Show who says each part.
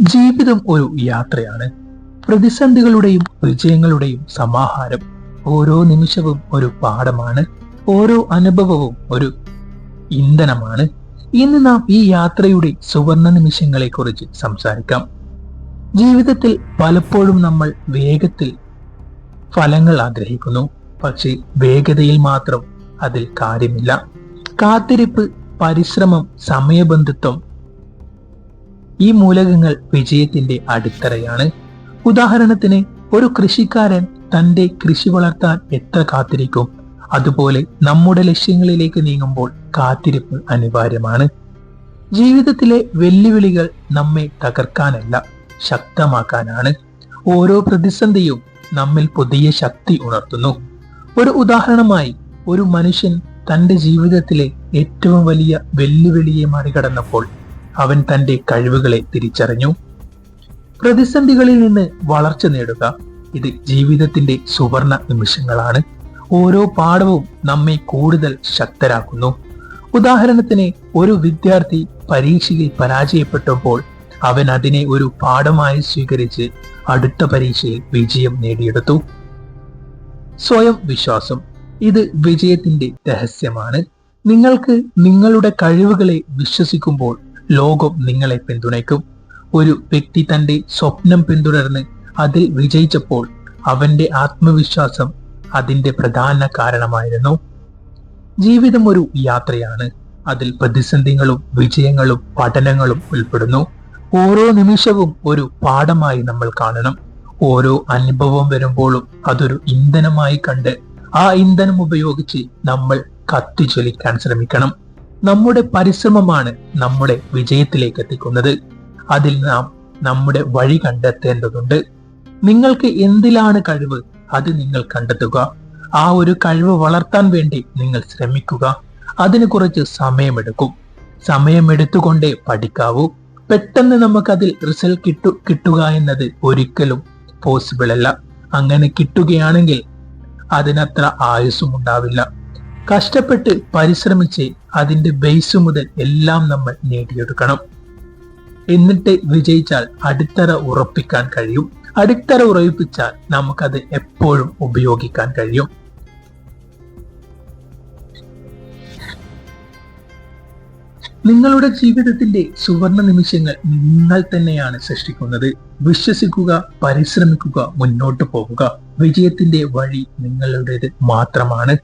Speaker 1: ജീവിതം ഒരു യാത്രയാണ്. പ്രതിസന്ധികളുടെയും വിജയങ്ങളുടെയും സമാഹാരം. ഓരോ നിമിഷവും ഒരു പാഠമാണ്. ഓരോ അനുഭവവും ഒരു ഇന്ധനമാണ്. ഇന്ന് നാം ഈ യാത്രയുടെ സുവർണ നിമിഷങ്ങളെ കുറിച്ച് സംസാരിക്കാം. ജീവിതത്തിൽ പലപ്പോഴും നമ്മൾ വേഗത്തിൽ ഫലങ്ങൾ ആഗ്രഹിക്കുന്നു. പക്ഷേ വേഗതയിൽ മാത്രം അതിൽ കാര്യമില്ല. കാത്തിരിപ്പ് പരിശ്രമം സമയബന്ധുത്വം ഈ മൂലകങ്ങൾ വിജയത്തിന്റെ അടിത്തറയാണ്. ഉദാഹരണത്തിന് ഒരു കൃഷിക്കാരൻ തന്റെ കൃഷി വളർത്താൻ എത്ര കാത്തിരിക്കും? അതുപോലെ നമ്മുടെ ലക്ഷ്യങ്ങളിലേക്ക് നീങ്ങുമ്പോൾ കാത്തിരിപ്പ് അനിവാര്യമാണ്. ജീവിതത്തിലെ വെല്ലുവിളികൾ നമ്മെ തകർക്കാനല്ല ശക്തമാക്കാനാണ്. ഓരോ പ്രതിസന്ധിയും നമ്മിൽ പുതിയ ശക്തി ഉണർത്തുന്നു. ഒരു ഉദാഹരണമായി ഒരു മനുഷ്യൻ തന്റെ ജീവിതത്തിലെ ഏറ്റവും വലിയ വെല്ലുവിളിയെ മറികടന്നപ്പോൾ അവൻ തന്റെ കഴിവുകളെ തിരിച്ചറിഞ്ഞു. പ്രതിസന്ധികളിൽ നിന്ന് വളർച്ച നേടുക ഇത് ജീവിതത്തിന്റെ സുവർണ നിമിഷങ്ങളാണ്. ഓരോ പാഠവും നമ്മെ കൂടുതൽ ശക്തരാക്കുന്നു. ഉദാഹരണത്തിന് ഒരു വിദ്യാർത്ഥി പരീക്ഷയിൽ പരാജയപ്പെട്ടപ്പോൾ അവൻ അതിനെ ഒരു പാഠമായി സ്വീകരിച്ച് അടുത്ത പരീക്ഷയിൽ വിജയം നേടിയെടുത്തു. സ്വയം വിശ്വാസം ഇത് വിജയത്തിന്റെ രഹസ്യമാണ്. നിങ്ങൾക്ക് നിങ്ങളുടെ കഴിവുകളെ വിശ്വസിക്കുമ്പോൾ ലോകം നിങ്ങളെ പിന്തുണയ്ക്കും. ഒരു വ്യക്തി തന്റെ സ്വപ്നം പിന്തുടർന്ന് അതിൽ വിജയിച്ചപ്പോൾ അവന്റെ ആത്മവിശ്വാസം അതിന്റെ പ്രധാന കാരണമായിരുന്നു. ജീവിതം ഒരു യാത്രയാണ്. അതിൽ പ്രതിസന്ധികളും വിജയങ്ങളും പഠനങ്ങളും ഉൾപ്പെടുന്നു. ഓരോ നിമിഷവും ഒരു പാഠമായി നമ്മൾ കാണണം. ഓരോ അനുഭവം വരുമ്പോഴും അതൊരു ഇന്ധനമായി കണ്ട് ആ ഇന്ധനം ഉപയോഗിച്ച് നമ്മൾ കത്തിച്ചൊലിക്കാൻ ശ്രമിക്കണം. നമ്മുടെ പരിശ്രമമാണ് നമ്മുടെ വിജയത്തിലേക്ക് എത്തിക്കുന്നത്. അതിൽ നാം നമ്മുടെ വഴി കണ്ടെത്തേണ്ടതുണ്ട്. നിങ്ങൾക്ക് എന്തിലാണ് കഴിവ്? അത് നിങ്ങൾ കണ്ടെത്തുക. ആ ഒരു കഴിവ് വളർത്താൻ വേണ്ടി നിങ്ങൾ ശ്രമിക്കുക. അതിന് കുറച്ച് സമയമെടുക്കും. സമയമെടുത്തുകൊണ്ടേ പഠിക്കാവൂ. പെട്ടെന്ന് നമുക്കതിൽ റിസൾട്ട് കിട്ടു കിട്ടുക എന്നത് ഒരിക്കലും പോസിബിൾ അല്ല. അങ്ങനെ കിട്ടുകയാണെങ്കിൽ അതിനത്ര ആയുസ്സും ഉണ്ടാവില്ല. കഷ്ടപ്പെട്ട് പരിശ്രമിച്ച് അതിന്റെ ബേസ് മുതൽ എല്ലാം നമ്മൾ നേടിയെടുക്കണം. എന്നിട്ട് വിജയിച്ചാൽ അടിത്തറ ഉറപ്പിക്കാൻ കഴിയും. അടിത്തറ ഉറപ്പിച്ചാൽ നമുക്കത് എപ്പോഴും ഉപയോഗിക്കാൻ കഴിയും. നിങ്ങളുടെ ജീവിതത്തിന്റെ സുവർണ നിമിഷങ്ങൾ നിങ്ങൾ തന്നെയാണ് സൃഷ്ടിക്കുന്നത്. വിശ്വസിക്കുക പരിശ്രമിക്കുക മുന്നോട്ട് പോവുക. വിജയത്തിന്റെ വഴി നിങ്ങളുടേത് മാത്രമാണ്.